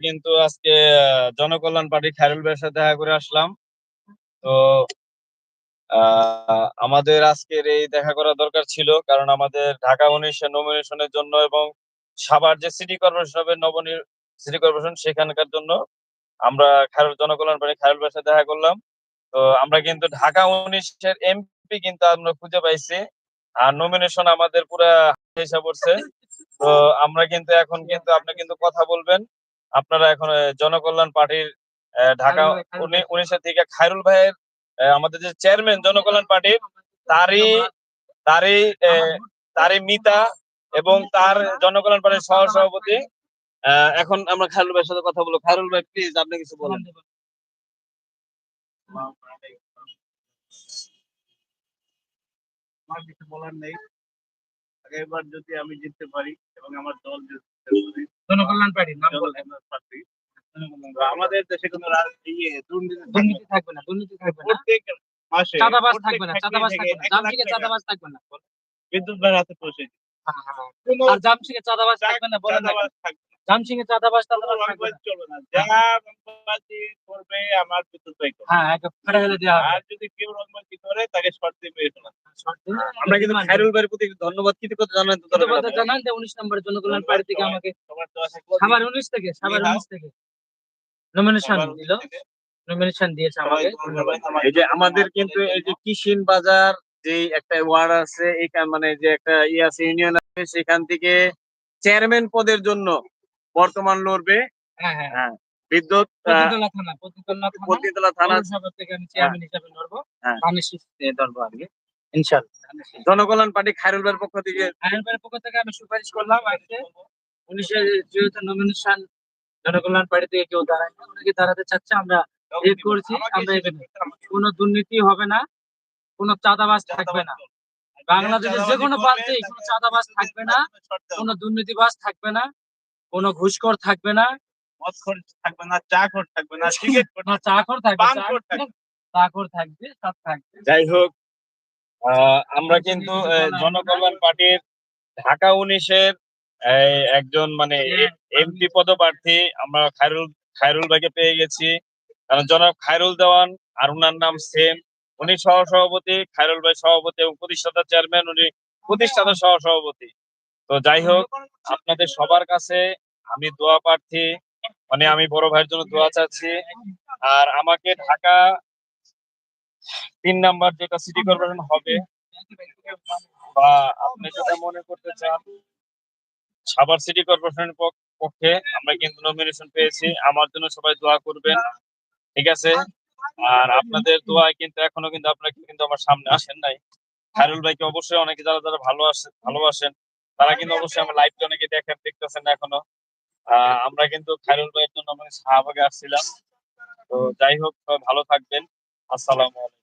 কিন্তু আজকে জনকল্যাণ পার্টি খায়রুল ভাইয়ের সাথে দেখা করে আসলাম। তো আমাদের আজকের এই দেখা করা দরকার ছিল কারণ আমাদের ঢাকা উনিশের নমিনেশনের জন্য এবং সাভার যে সিটি কর্পোরেশন হবে নবনী সিটি কর্পোরেশন সেখানকার জন্য আমরা খায়রুল, জনকল্যাণ পার্টি খায়রুল ভাইয়ের সাথে দেখা করলাম। তো আমরা কিন্তু ঢাকা উনিশের এমপি কিন্তু আমরা খুঁজে পাইছি আর নমিনেশন আমাদের পুরা হিসাব পড়ছে। তো আমরা কিন্তু এখন কিন্তু আপনি কিন্তু কথা বলবেন। আপনারা এখন জনকল্যাণ পার্টির আহ, ঢাকা উনিশের থেকে খায়রুল ভাইয়ের আহ, আমাদের যে চেয়ারম্যান জনকল্যাণ পার্টির তারই তারই আহ, তারই মিতা এবং তার জনকল্যাণ পার্টির সহ সভাপতি আহ, এখন আমরা খায়রুল ভাইয়ের সাথে কথা বলব। খায়রুল ভাই প্লিজ আপনি কিছু বলেন। আমার কিছু বলার নেই। এবার যদি আমি জিততে পারি এবং আমার দল যদি জিততে জনকল্যাণ পার্টির নাম বলেন তো আমাদের দেশে কোনো ইয়ে, দুর্নীতি থাকবে না। দুর্নীতি থাকবে না দুর্নীতি থাকবে না। প্রত্যেক মাসে চাঁদাবাজ থাকবে না চাঁদাবাজ থাকবে না জামশিকে চাঁদাবাজ থাকবে না। বিদ্যুৎ ভাইয়ের হাতে পৌঁছে আর জামশিকে চাঁদাবাজ থাকবে না বলেন না। চাঁদাবাজ থাকবে না, জামশিকে চাঁদাবাজ কোনো টাঁদাবাজ থাকবে রংবাজ না। চলবে না। করবে আমার বিদ্যুৎ ভাই হ্যাঁ ফেলে ফেলে দেওয়া আর যদি কেউ করে তাকে শর্তে মেরে ফেলা আমরা কিন্তু খায়রুল ভাইয়ের প্রতি ধন্যবাদ কৃতজ্ঞতা জানাই তো দরকার ধন্যবাদ জানান যে উনিশ নম্বর জনকল্যাণ পার্টি থেকে আমাকে সাবার উনিশ থেকে সাবার হ্যাঁ। উনিশ থেকে। নমিনেশন দিল। নমিনেশন দিয়েছে আমাকে। ধন্যবাদ। এই যে আমাদের কিন্তু এই যে কিষিন বাজার যে একটা ওয়ার্ড আছে এখান মানে যে একটা ইয়ে আছে ইউনিয়ন আছে সেখান থেকে চেয়ারম্যান পদের জন্য বর্তমান লড়বে। হ্যাঁ হ্যাঁ। হ্যাঁ। বিদ্যুৎ পতিতলা থানা থেকে আমি চেয়ারম্যান হিসেবে লড়বো হ্যাঁ। ইনশাল্লাহ ধানের শীষ। জনকল্যাণ পার্টি খায়রুল ভাইয়ের পক্ষ থেকে। পক্ষ থেকে আমি সুপারিশ করলাম আজকে। যেহেতু নমিনেশন জনকল্যাণ পার্টি থেকে কেউ দাঁড়ায় না ওনাকে দাঁড়াতে চাচ্ছে আমরা করছি আমরা এখানে কোনো দুর্নীতি হবে না কোনো চাঁদাবাজ থাকবে না। বাংলাদেশের যে কোনো প্রান্তেই কোনো চাঁদাবাজ থাকবে না কোনো দুর্নীতিবাজ থাকবে না কোনো ঘুষখোর থাকবে না মদ খোর থাকবে না চা খোর থাকবে না সিগারেট খোর না চাকর থাকবে পানখোর থাকবে। চাকর থাকবে সব থাকবে। যাই হোক আহ, আমরা কিন্তু জনকল্যাণ পার্টির ঢাকা উনিশের একজন মানে এমপি পদপ্রার্থী আমরা খায়রুল খায়রুল ভাইকে পেয়ে গেছি। কারণ জনাব খায়রুল দেওয়ান আর উনার নাম সেম। উনি সহ সভাপতি খায়রুল ভাই সভাপতি এবং প্রতিষ্ঠাতা চেয়ারম্যান উনি প্রতিষ্ঠাতা সহ সভাপতি তো যাই হোক আপনাদের সবার কাছে আমি দোয়া প্রার্থী। মানে আমি বড় ভাইয়ের জন্য দোয়া চাচ্ছি। আর আমাকে ঢাকা তিন নাম্বার যেটা সিটি কর্পোরেশন হবে, বা আপনি যেটা মনে করতে চান, সাভার সিটি কর্পোরেশনের পক- পক্ষে আমরা কিন্তু নমিনেশন পেয়েছি। আমার জন্য সবাই দোয়া করবেন, ঠিক আছে? আর আপনাদের দোয়ায় কিন্তু এখনও কিন্তু আপনারা কিন্তু আমার সামনে আসেন নাই। খায়রুল ভাইকে অবশ্যই অনেকে যারা যারা ভালো আসে, ভালোবাসেন, তারা কিন্তু অবশ্যই আমার লাইভটা অনেকে দেখেন দেখতেছেন এখনও। আমরা কিন্তু খায়রুল ভাইয়ের জন্য মানে শাহবাগে আসছিলাম তো যাই হোক ভালো থাকবেন আসসালামু আলাইকুম।